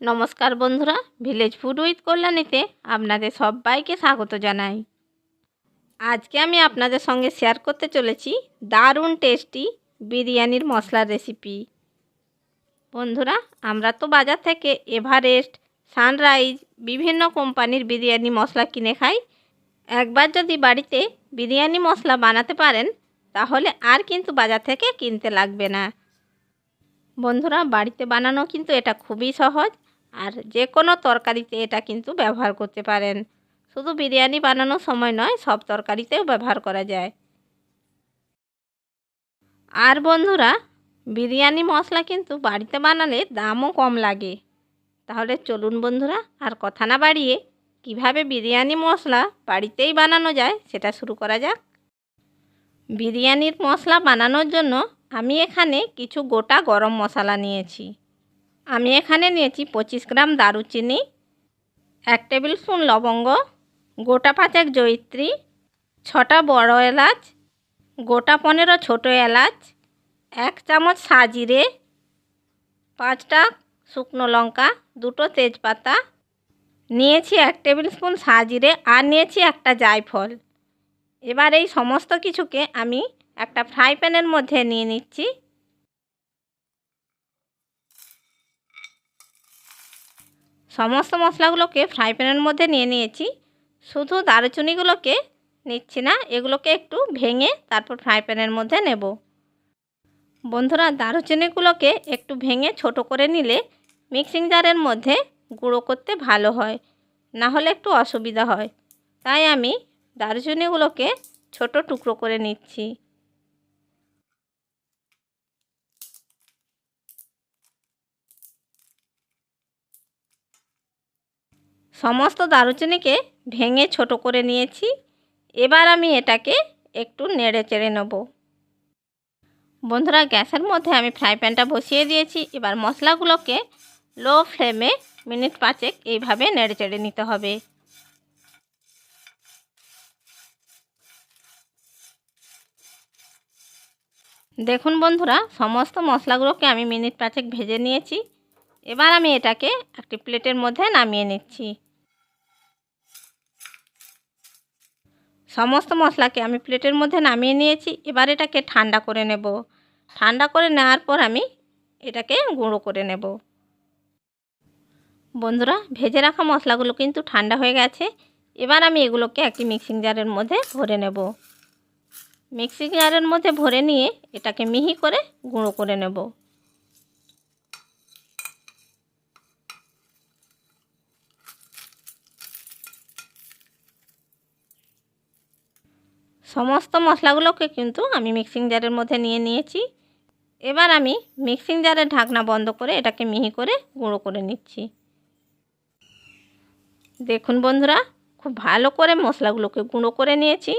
নমস্কার বন্ধুরা village food with কল্যাণীতে আপনাদের সবাইকে স্বাগত জানাই। আজকে আমি আপনাদের সঙ্গে শেয়ার করতে চলেছি দারুণ টেস্টি বিরিয়ানির মশলার রেসিপি বন্ধুরা, আমরা তো বাজার থেকে এভারেস্ট সানরাইজ বিভিন্ন কোম্পানির বিরিয়ানি মশলা কিনে খাই। একবার যদি বাড়িতে বিরিয়ানি মশলা বানাতে পারেন, তাহলে আর কিন্তু বাজার থেকে কিনতে লাগবে না। বন্ধুরা, বাড়িতে বানানো কিন্তু এটা খুবই সহজ। আর যে কোনো তরকারিতে এটা কিন্তু ব্যবহার করতে পারেন। শুধু বিরিয়ানি বানানোর সময় নয়, সব তরকারিতেও ব্যবহার করা যায়। আর বন্ধুরা, বিরিয়ানি মশলা কিন্তু বাড়িতে বানালে দামও কম লাগে। তাহলে চলুন বন্ধুরা, আর কথা না বাড়িয়ে কীভাবে বিরিয়ানি মশলা বাড়িতেই বানানো যায় সেটা শুরু করা যাক। বিরিয়ানির মশলা বানানোর জন্য আমি এখানে কিছু গোটা গরম মশলা নিয়েছি। আমি এখানে নিয়েছি পঁচিশ গ্রাম দারুচিনি, এক টেবিল স্পুন লবঙ্গ, গোটা পাঁচেক জয়িত্রী, ছটা বড় এলাচ, গোটা পনেরো ছোটো এলাচ, এক চামচ সাজিরে, পাঁচটা শুকনো লঙ্কা, দুটো তেজপাতা, নিয়েছি এক টেবিল স্পুন সাজিরে আর নিয়েছি একটা জায়ফল। এবার এই সমস্ত কিছুকে আমি একটা ফ্রাই প্যানের মধ্যে নিয়ে নিচ্ছি। সমস্ত মশলাগুলোকে ফ্রাই প্যানের মধ্যে নিয়ে নিয়েছি। শুধু দারুচিনিগুলোকে নিচ্ছি না, এগুলোকে একটু ভেঙে তারপর ফ্রাই প্যানের মধ্যে নেব। বন্ধুরা, দারুচিনিগুলোকে একটু ভেঙে ছোট করে নিলে মিক্সিং জারের মধ্যে গুঁড়ো করতে ভালো হয়, না হলে একটু অসুবিধা হয়। তাই আমি দারুচিনিগুলোকে ছোট টুকরো করে নিচ্ছি। সমস্ত দারুচিনিকে ভেঙে ছোট করে নিয়েছি। এবার আমি এটাকে একটু নেড়ে চেড়ে নেব। বন্ধুরা, গ্যাসের মধ্যে আমি ফ্রাই প্যানটা বসিয়ে দিয়েছি। এবার মশলাগুলোকে লো ফ্লেমে মিনিট পাঁচেক এইভাবে নেড়ে চেড়ে নিতে হবে। দেখুন বন্ধুরা, সমস্ত মশলাগুলোকে আমি মিনিট পাঁচেক ভেজে নিয়েছি। এবার আমি এটাকে একটি প্লেটের মধ্যে নামিয়ে নিচ্ছি। সমস্ত মশলাকে আমি প্লেটের মধ্যে নামিয়ে নিয়েছি। এবার এটাকে ঠান্ডা করে নেব। ঠান্ডা করে নেওয়ার পর আমি এটাকে গুঁড়ো করে নেব। বন্ধুরা, ভেজে রাখা মশলাগুলো কিন্তু ঠান্ডা হয়ে গেছে। এবার আমি এগুলোকে একটি মিক্সিং জারের মধ্যে ভরে নেব। মিক্সিং জারের মধ্যে ভরে নিয়ে এটাকে মিহি করে গুঁড়ো করে নেব। সমস্ত মশলাগুলোকে কিন্তু আমি মিক্সিং জারের মধ্যে নিয়ে নিয়েছি। এবার আমি মিক্সিং জারের ঢাকনা বন্ধ করে এটাকে মিহি করে গুঁড়ো করে নিচ্ছি। দেখুন বন্ধুরা, খুব ভালো করে মশলাগুলোকে গুঁড়ো করে নিয়েছি।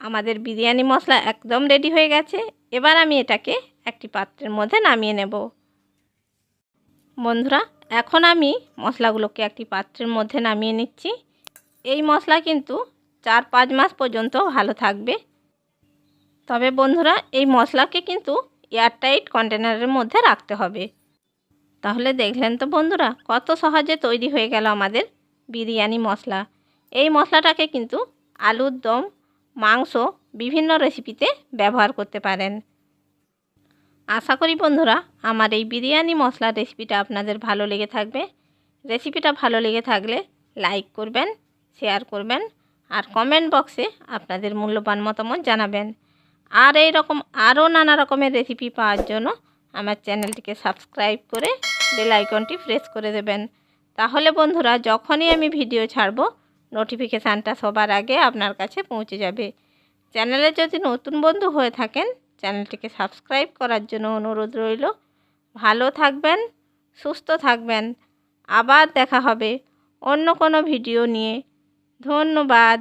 আমাদের বিরিয়ানি মশলা একদম রেডি হয়ে গেছে। এবার আমি এটাকে একটি পাত্রের মধ্যে নামিয়ে নেব। বন্ধুরা, এখন আমি মশলাগুলোকে একটি পাত্রের মধ্যে নামিয়ে নিচ্ছি। এই মশলা কিন্তু চার পাঁচ মাস পর্যন্ত ভালো থাকবে। তবে বন্ধুরা, এই মশলাকে কিন্তু এয়ারটাইট কন্টেনারের মধ্যে রাখতে হবে। তাহলে দেখলেন তো বন্ধুরা, কত সহজে তৈরি হয়ে গেল আমাদের বিরিয়ানি মশলা। এই মশলাটাকে কিন্তু আলুর দম, মাংস, বিভিন্ন রেসিপিতে ব্যবহার করতে পারেন। আশা করি বন্ধুরা, আমার এই বিরিয়ানি মশলার রেসিপিটা আপনাদের ভালো লেগে থাকবে। রেসিপিটা ভালো লেগে থাকলে লাইক করবেন শেয়ার করবেন। আর কমেন্ট বক্সে আপনাদের মূল্যবান মতামত জানাবেন। আর এই রকম আরও নানা রকমের রেসিপি পাওয়ার জন্য আমার চ্যানেলটিকে সাবস্ক্রাইব করে বেল আইকনটি প্রেস করে দেবেন। তাহলে বন্ধুরা, যখনই আমি ভিডিও ছাড়ব নোটিফিকেশানটা সবার আগে আপনার কাছে পৌঁছে যাবে। চ্যানেলে যদি নতুন বন্ধু হয়ে থাকেন, চ্যানেলটিকে সাবস্ক্রাইব করার জন্য অনুরোধ রইল। ভালো থাকবেন, সুস্থ থাকবেন। আবার দেখা হবে অন্য কোনো ভিডিও নিয়ে। ধন্যবাদ।